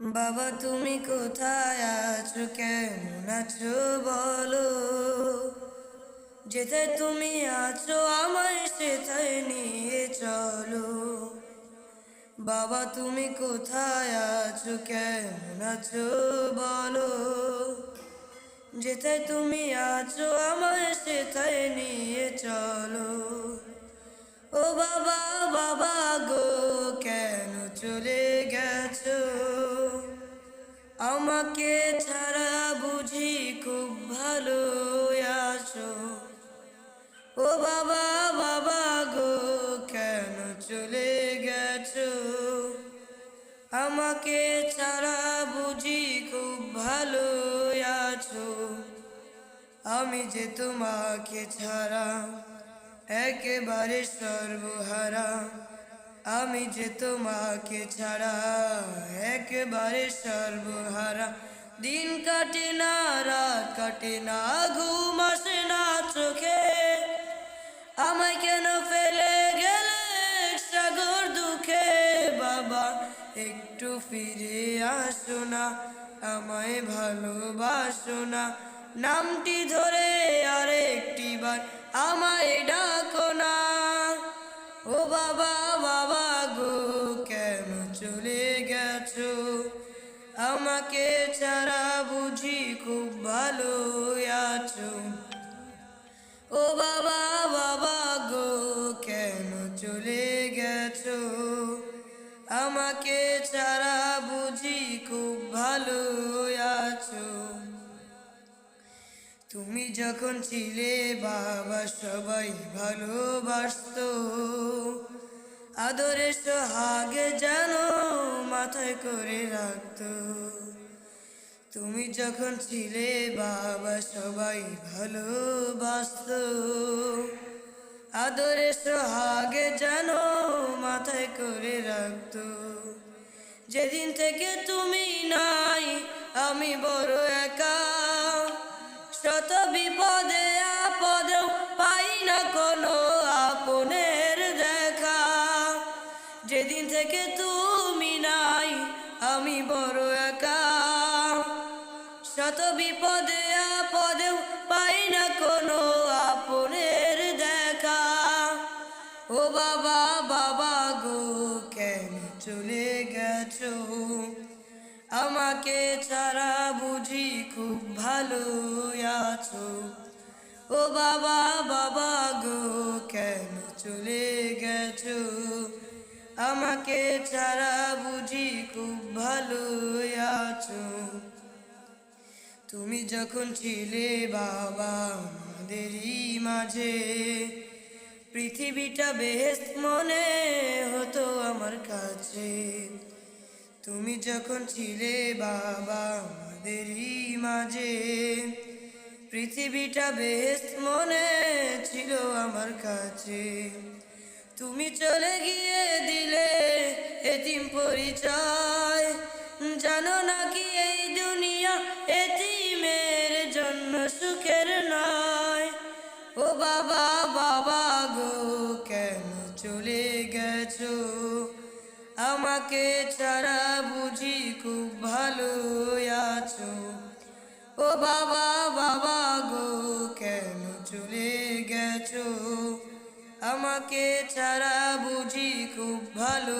বাবা, তুমি কোথায় আছো? কেমন আছো বলো? যেতে তুমি আছো, আমায় সেথায় নিয়ে চলো। বাবা, তুমি কোথায় আছো? কেমন আছো বলো? যেতে তুমি আছো, আমায় সেথায় নিয়ে চলো। আমাকে ছাড়া বুঝি খুব ভালো আছো। ও বাবা বাবা গো, কেন চলে গেছো? আমাকে ছাড়া বুঝি খুব ভালো আছো। আমি যে তোমাকে ছাড়া একেবারে সর্বহারা। আমি যে তোমাকে ছাড়া একেবারে সর্বহারা। দিন কাটে না, রাত কাটে না, ঘুম আসে না চোখে। আমায় কেন ফেলে গেলে সাগর দুঃখে? বাবা, একটু ফিরে আসো না, আমায় ভালোবাসো না। নামটি ধরে আরেকটি বার আমায় ডাকো না। ও বাবা বাবা গো, কেন চলে গেছো আমাকে ছাড়া বুঝি খুব ভালো আছো। ও বাবা বাবা গো, কেন চলে গেছো? আমাকে ছাড়া বুঝি খুব ভালো আছো। তুমি যখন ছিলে, বাবা সবাই ভালোবাসত। আদরে সোহাগে যেন মাথায় করে রাখতো। তুমি যখন ছিলে বাবা, সবাই ভালোবাসত। আদরে সোহাগে যেন মাথায় করে রাখতো। যেদিন থেকে তুমি নাই, আমি বড় যেদিন থেকে তুমি নাই, আমি বড় একা। শত বিপদে আপদেও পাই না কোনো আপনের দেখা। ও বাবা বাবা গো, কেন চলে গেছো? আমাকে ছাড়া বুঝি খুব ভালো আছো। ও বাবা বাবা গো, কেন চলে গেছো? আমাকে ছাড়া বুঝি খুব ভালো আছো। তুমি যখন ছিলে বাবা আমাদেরই মাঝে, পৃথিবীটা বেশ মনে হতো আমার কাছে। তুমি যখন ছিলে বাবা আমাদেরই মাঝে, পৃথিবীটা বেশ মনে ছিল আমার কাছে। তুমি চলে গিয়ে দিলে এতিম পরিচয়। জানো নাকি এই দুনিয়া এতিমের জন্য সুখের নয়। ও বাবা বাবা গো, কেন চলে গেছো? আমাকে ছাড়া বুঝি খুব ভালো আছো। ও বাবা বাবা গো, কেন চলে গেছো? আমাকে ছাড়া বুঝি খুব ভালো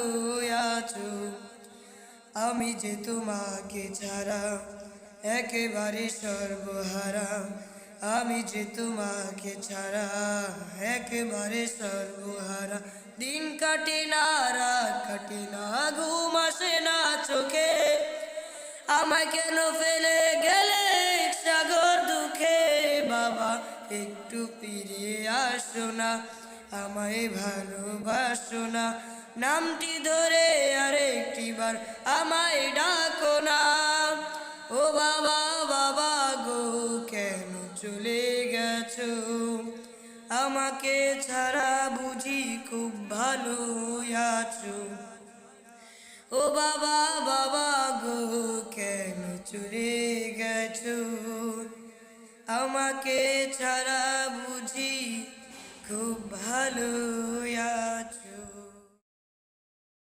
আছো। আমি যে তোমাকে ছাড়া একেবারে সর্বহারা। আমি যে তোমাকে ছাড়া একেবারে সর্বহারা। দিন কাটে না, রাত কাটে না, ঘুম আসে না চোখে। আমায় কেন ফেলে গেলে সাগর দুঃখে? বাবা, একটু ফিরে আসো না। আমায় ভালোবাসো না। নামটি ধরে আরেকটি বার আমায় ডাকো না। ও বাবা বাবা গো, কেন চলে গেছো? আমাকে ছাড়া বুঝি খুব ভালো আছো। ও বাবা বাবা গো, কেন চলে গেছো? আমাকে ছাড়া বুঝি খুব ভালো